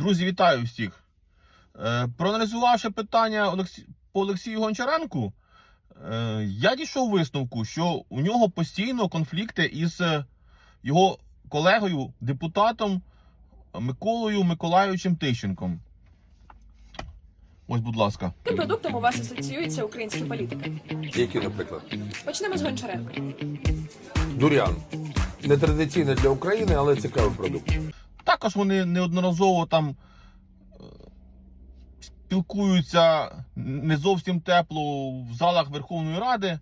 Друзі, вітаю всіх. Е, Проаналізувавши питання по Олексію Гончаренку, е, я дійшов висновку, що у нього постійно конфлікти із е, його колегою, депутатом Миколою Миколайовичем Тищенком. Ось, будь ласка. Яким продуктом у вас асоціюється українська політика? Які, наприклад? Почнемо з Гончаренка. Дуріан. Нетрадиційний для України, але цікавий продукт. Також вони неодноразово там е, спілкуються не зовсім тепло в залах Верховної Ради.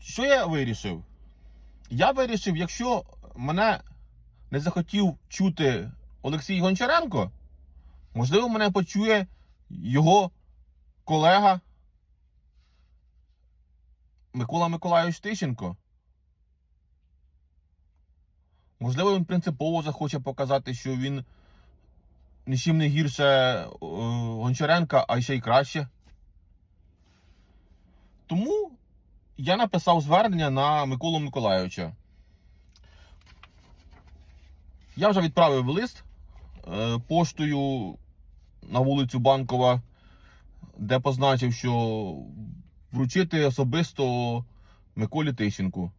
Що я вирішив? Я вирішив, якщо мене не захотів чути Олексій Гончаренко, можливо, мене почує його колега Микола Миколайович Тищенко. Можливо, він принципово захоче показати, що він нічим не гірше е, Гончаренка, а ще й краще. Тому я написав звернення на Миколу Миколайовича. Я вже відправив лист е, поштою на вулицю Банкова, де позначив, що вручити особисто Миколі Тищенку.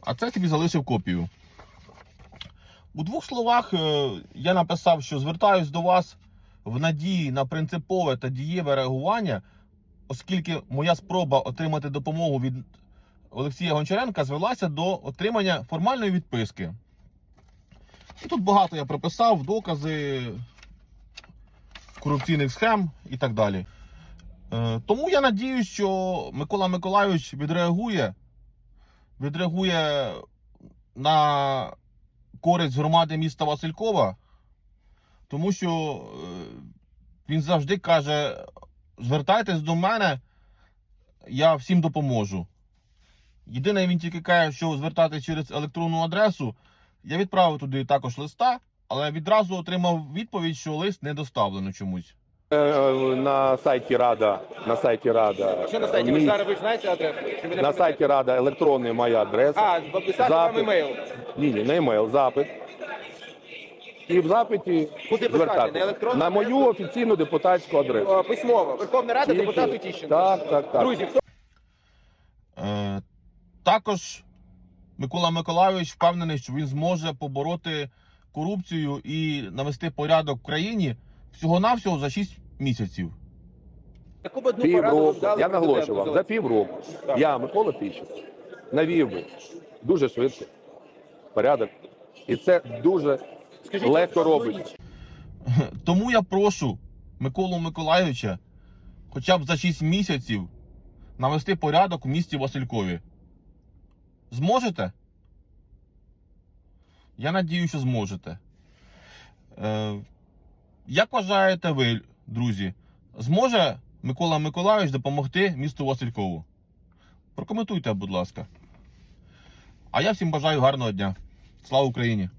А це собі залишив копію. У двох словах е, я написав, що звертаюсь до вас в надії на принципове та дієве реагування, оскільки моя спроба отримати допомогу від Олексія Гончаренка звелася до отримання формальної відписки. І тут багато я прописав, докази корупційних схем і так далі. Е, Тому я надіюсь, що Микола Миколайович відреагує, відреагує на користь громади міста Василькова, тому що е, він завжди каже: звертайтесь до мене, я всім допоможу. Єдине, він тільки каже, що звертатись через електронну адресу. Я відправив туди також листа, але відразу отримав відповідь, що лист не доставлено чомусь. Е, На сайті Рада, на сайті Рада. Що на сайті? Ви зараз ви ж знаєте адресу? Чи ви не на сайті Рада електронний моя адреса. А, написати вам Запит. емейл. Ні, ні, не емейл, запит. І в запиті Куди писати? звертатися. На електронну на мою адресу? офіційну депутатську адресу. О, Письмово. Верховна Рада, Тільки- депутату Тіщенко. Так, так, так. Друзі, хто Е, також Микола Миколайович впевнений, що він зможе побороти корупцію і навести порядок в країні всього-навсього за 6 місяців. Півроку. Я наголошую вам, за півроку. Я, Микола Тищенко, навів би дуже швидко порядок. І це дуже Скажіть, легко робить. Тому я прошу Миколу Миколайовича хоча б за 6 місяців навести порядок в місті Василькові. Зможете? Я надію, що зможете. Е, як вважаєте ви, друзі, зможе Микола Миколайович допомогти місту Василькову? Прокоментуйте, будь ласка. А я всім бажаю гарного дня. Слава Україні!